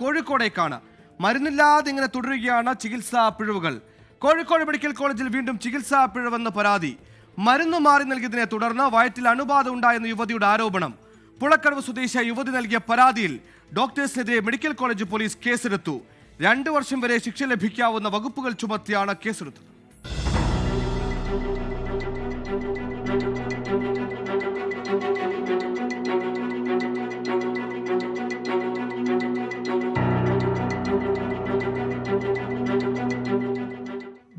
കോഴിക്കോടേക്കാണ്. മരുന്നില്ലാതെ ഇങ്ങനെ തുടരുകയാണ് ചികിത്സാ പിഴവുകൾ. കോഴിക്കോട് മെഡിക്കൽ കോളേജിൽ വീണ്ടും ചികിത്സാ പിഴവെന്ന് പരാതി. മരുന്ന് മാറി നൽകിയതിനെ തുടർന്ന് വയറ്റിൽ അണുബാധ ഉണ്ടായെന്ന യുവതിയുടെ ആരോപണം. പുളക്കടവ് സ്വദേശിയായ യുവതി നൽകിയ പരാതിയിൽ ഡോക്ടേഴ്സിനെതിരെ മെഡിക്കൽ കോളേജ് പോലീസ് കേസെടുത്തു. രണ്ടു വർഷം വരെ ശിക്ഷ ലഭിക്കാവുന്ന വകുപ്പുകൾ ചുമത്തിയാണ് കേസെടുത്തത്.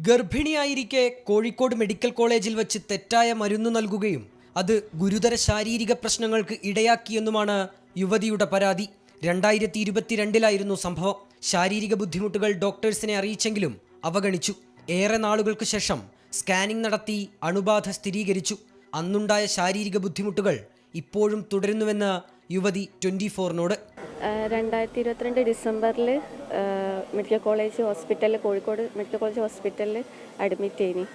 ഗർഭിണിയായിരിക്കെ കോഴിക്കോട് മെഡിക്കൽ കോളേജിൽ വച്ച് തെറ്റായ മരുന്ന് നൽകുകയും അത് ഗുരുതര ശാരീരിക പ്രശ്നങ്ങൾക്ക് ഇടയാക്കിയെന്നുമാണ് യുവതിയുടെ പരാതി. രണ്ടായിരത്തി ഇരുപത്തിരണ്ടിലായിരുന്നു സംഭവം. ശാരീരിക ബുദ്ധിമുട്ടുകൾ ഡോക്ടേഴ്സിനെ അറിയിച്ചെങ്കിലും അവഗണിച്ചു. ഏറെ നാളുകൾക്ക് ശേഷം സ്കാനിംഗ് നടത്തി അണുബാധ സ്ഥിരീകരിച്ചു. അന്നുണ്ടായ ശാരീരിക ബുദ്ധിമുട്ടുകൾ ഇപ്പോഴും തുടരുന്നുവെന്ന് യുവതി ട്വന്റി ഫോറിനോട് രണ്ടായിരത്തി ഇരുപത്തിരണ്ട് ഡിസംബറിൽ മെഡിക്കൽ കോളേജ് ഹോസ്പിറ്റലിൽ കോഴിക്കോട് മെഡിക്കൽ കോളേജ് ഹോസ്പിറ്റലിൽ അഡ്മിറ്റ് ചെയ്നി.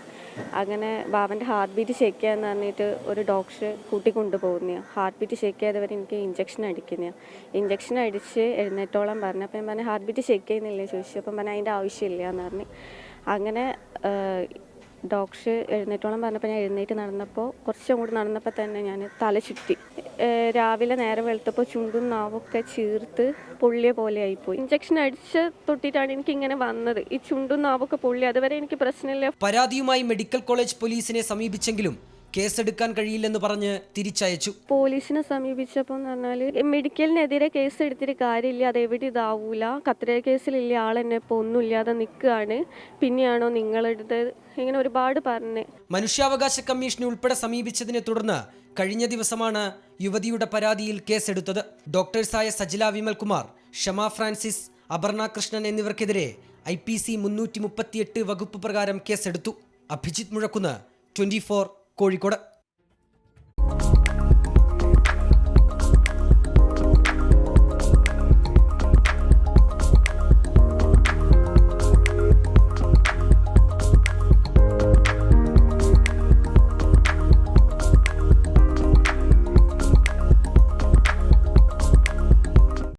അങ്ങനെ ബാബന്റെ ഹാർട്ട് ബീറ്റ് ഷേക്ക് ചെയ്യാന്ന് പറഞ്ഞിട്ട് ഒരു ഡോക്ടർ കൂട്ടി കൊണ്ടുപോകുന്ന ഹാർട്ട് ബീറ്റ് ഷേക്ക് ചെയ്തവർ എനിക്ക് ഇഞ്ചക്ഷൻ അടിക്കുന്ന ഇഞ്ചക്ഷൻ അടിച്ച് എഴുന്നേറ്റോളം പറഞ്ഞു അപ്പം ഞാൻ പറഞ്ഞു ഹാർട്ട് ബീറ്റ് ഷേക്ക് ചെയ്യുന്നില്ലേ? ചോദിച്ചു. അപ്പം പറഞ്ഞു അതിന്റെ ആവശ്യമില്ല എന്ന് പറഞ്ഞു. അങ്ങനെ ഡോക്ടർ എഴുന്നേറ്റോളം പറഞ്ഞപ്പോൾ ഞാൻ എഴുന്നേറ്റ് നടന്നപ്പോൾ കുറച്ചങ്ങോട്ട് നടന്നപ്പോൾ തന്നെ ഞാൻ തല ചുറ്റി. രാവിലെ നേരെ വെളുത്തപ്പോൾ ചുണ്ടും നാവൊക്കെ ചീർത്ത് പൊള്ളിയ പോലെ ആയിപ്പോയി. ഇഞ്ചക്ഷൻ അടിച്ച് തൊട്ടിട്ടാണ് എനിക്ക് ഇങ്ങനെ വന്നത്. ഈ ചുണ്ടും നാവൊക്കെ പൊള്ളി അതുവരെ എനിക്ക് പ്രശ്നമില്ല. പരാതിയുമായി മെഡിക്കൽ കോളേജ് പോലീസിനെ സമീപിച്ചെങ്കിലും കേസെടുക്കാൻ കഴിയില്ലെന്ന് പറഞ്ഞ് തിരിച്ചയച്ചു. പോലീസിനെ സമീപിച്ചപ്പോൾ പറഞ്ഞാൽ മെഡിക്കലിനെതിരെ കേസ് എടുത്തിട്ട് കാര്യമില്ല അത് എവിടെ ഇതാവൂല കത്തിര കേസിലില്ല ആളെന്നെ ഇപ്പോൾ ഒന്നുമില്ലാതെ നിൽക്കുകയാണ് പിന്നെയാണോ നിങ്ങളെടുത്ത് ഇങ്ങനെ ഒരുപാട് പറഞ്ഞ്. മനുഷ്യാവകാശ കമ്മീഷനെ ഉൾപ്പെടെ സമീപിച്ചതിനെ തുടർന്ന് കഴിഞ്ഞ ദിവസമാണ് യുവതിയുടെ പരാതിയിൽ കേസെടുത്തത്. ഡോക്ടേഴ്സായ സജില വിമൽകുമാർ ഷമ ഫ്രാൻസിസ് അപർണ കൃഷ്ണൻ എന്നിവർക്കെതിരെ ഐ പി സി മുന്നൂറ്റി മുപ്പത്തിയെട്ട് വകുപ്പ് പ്രകാരം കേസെടുത്തു. Abhijith Muzhakkunnu twenty four Kozhikode.